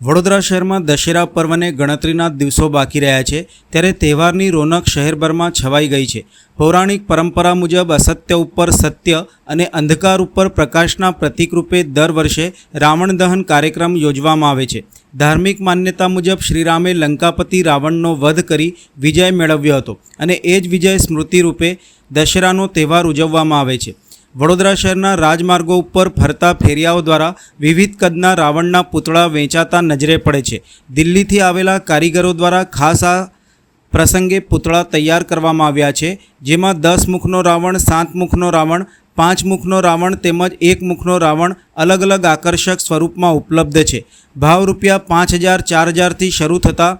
વડોદરા શહેરમાં દશેરા પર્વને ગણતરીના દિવસો બાકી રહ્યા છે, ત્યારે તહેવારની રોનક શહેરભરમાં છવાઈ ગઈ છે. પૌરાણિક પરંપરા મુજબ અસત્ય ઉપર સત્ય અને અંધકાર ઉપર પ્રકાશના પ્રતિકરૂપે દર વર્ષે રાવણ દહન કાર્યક્રમ યોજવામાં આવે છે. ધાર્મિક માન્યતા મુજબ શ્રીરામે લંકાપતિ રાવણનો વધ કરી વિજય મેળવ્યો હતો અને એ જ વિજય સ્મૃતિ રૂપે દશેરાનો તહેવાર ઉજવવામાં આવે છે. વડોદરા શહેરના રાજમાર્ગો ઉપર ફરતા ફેરિયાઓ દ્વારા વિવિધ કદના રાવણના પૂતળા વેચાતા નજરે પડે છે. દિલ્હીથી આવેલા કારીગરો દ્વારા ખાસ આ પ્રસંગે પૂતળા તૈયાર કરવામાં આવ્યા છે. જેમાં દસ મુખનો રાવણ, સાત મુખનો રાવણ, પાંચ મુખનો રાવણ તેમજ એક મુખનો રાવણ અલગ અલગ આકર્ષક સ્વરૂપમાં ઉપલબ્ધ છે. ભાવ રૂપિયા પાંચ હજાર, ચાર હજારથી શરૂ થતા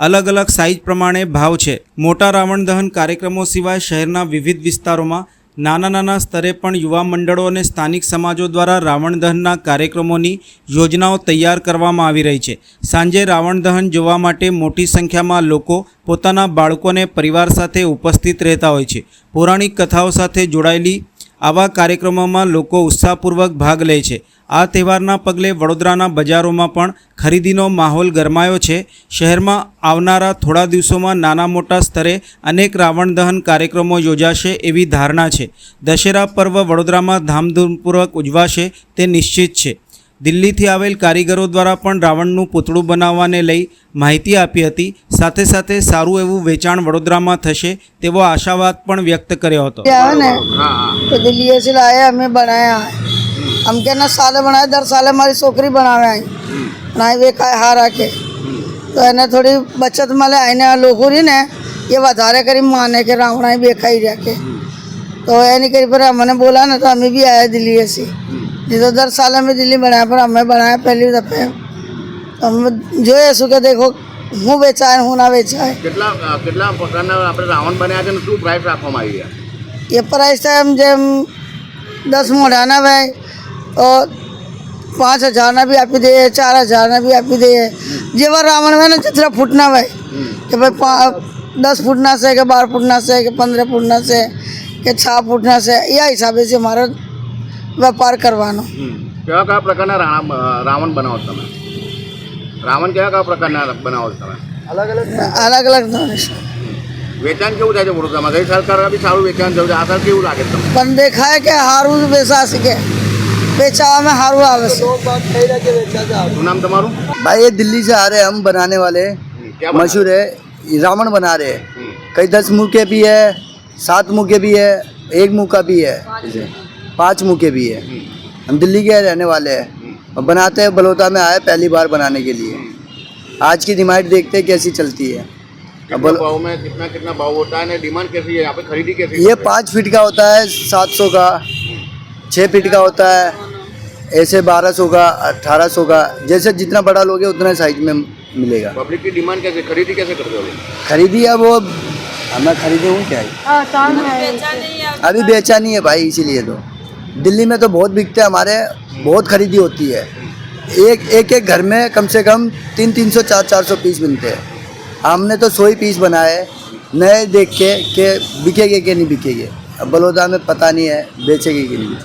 અલગ અલગ સાઇઝ પ્રમાણે ભાવ છે. મોટા રાવણ દહન કાર્યક્રમો સિવાય શહેરના વિવિધ વિસ્તારોમાં નાના નાના સ્તરે પણ યુવા મંડળો અને સ્થાનિક સમાજો દ્વારા રાવણ દહનના કાર્યક્રમોની યોજનાઓ તૈયાર કરવામાં આવી રહી છે. સાંજે રાવણ દહન જોવા માટે મોટી સંખ્યામાં લોકો પોતાના બાળકોને પરિવાર સાથે ઉપસ્થિત રહેતા હોય છે. પૌરાણિક કથાઓ સાથે જોડાયેલી આવા કાર્યક્રમોમાં લોકો ઉત્સાહપૂર્વક ભાગ લે છે. આ તહેવારના પગલે વડોદરાના બજારોમાં પણ ખરીદીનો માહોલ ગરમાયો છે. શહેરમાં આવનારા થોડા દિવસોમાં નાના મોટા સ્તરે અનેક રાવણ દહન કાર્યક્રમો યોજાશે એવી ધારણા છે. દશેરા પર્વ વડોદરામાં ધામધૂમપૂર્વક ઉજવાશે તે નિશ્ચિત છે. દિલ્હીથી આવેલ કારીગરો દ્વારા પણ રાવણનું પૂતળું બનાવવાને લઈ માહિતી આપી હતી. સાથે સાથે સારું એવું વેચાણ વડોદરામાં થશે તેવો આશાવાદ પણ વ્યક્ત કર્યો હતો. तो दिल्ली से लाए हमें बनाया है हम क्या ना साले बनाए दर साले हमारी छोकरी बनावे आई बनाई वे खाए हारा के તો એને થોડી બચત મળે એને લોકો રહી ને એ વધારે કરી માને કે રાવણા બે ખાઈ રહ્યા કે તો એની કરી પર મને બોલા ને તો અમે બી આયા દિલ્હી से नहीं तो दर साल में दिल्ली बनाया पर हमें बनाया पहली दफे તો અમે જોઈએ શું કે દેખો હું વેચાય હું ના વેચાય કેટલા અ, કેટલા પ્રકારના આપણે રાવણ બન્યા છે અને શું પ્રાઇસ રાખવામાં આવી છે ये प्राइस था हम जब दस मोटाना भाई और पाँच हज़ार ना भी आप ही दे चार हज़ार ना भी आप ही दे। है जे रावण में ना जितना फुटना भाई कि भाई दस फुटना से है बारह फुटना से है पंद्रह फुटना से है छह फुटना से या हिसाब से हमारा व्यापार करवाना। हम्म। क्या क्या प्रकार ना रावण बनाओ समय रावण क्या क्या प्रकार ना बनाओ समय अलग अलग अलग अलग વેચાણ કેવું થાય છે વડોદરામાં ગઈ સાલ કરતાં બી સારું વેચાણ થયું છે આ સાલ કેવું લાગે છે તમને પણ દેખાય કે હારું બેસા શકે વેચાવામાં હારું આવે છે શું નામ તમારું भाई ये दिल्ली से आ रहे हैं हम बनाने वाले क्या बना मशहूर है ये रावण बना रहे हैं हम्म, कई दस मुँह के भी है सात मुँह के भी है एक मुँह का भी है पाँच मुँह के भी है हम दिल्ली के रहने वाले हैं और बनाते हैं बलौता में आए पहली बार बनाने के लिए आज की डिमांड देखते हैं कैसी चलती है अब कितना भाव में कितना कितना भाव होता है डिमांड कैसी है यहाँ पे खरीदी कैसी ये पाँच फीट का होता है सात सौ का। छः फीट का होता है ऐसे बारह सौ का अठारह सौ का। जैसे जितना बड़ा लोगे उतना साइज़ में मिलेगा। पब्लिक की डिमांड कैसे खरीदी कैसे करते हो? खरीदी है वो मैं खरीदे हूँ क्या? है? अभी बेचा नहीं है भाई इसीलिए तो। दिल्ली में तो बहुत बिकते हैं हमारे बहुत खरीदी होती है। एक एक एक घर में कम से कम तीन तीन सौ चार चार सौ पीस बनते हैं। हमने तो सौ ही पीस बनाए नए देख के कि बिकेंगे कि नहीं बिकेंगे अब बड़ौदा में पता नहीं है बेचेंगे कि नहीं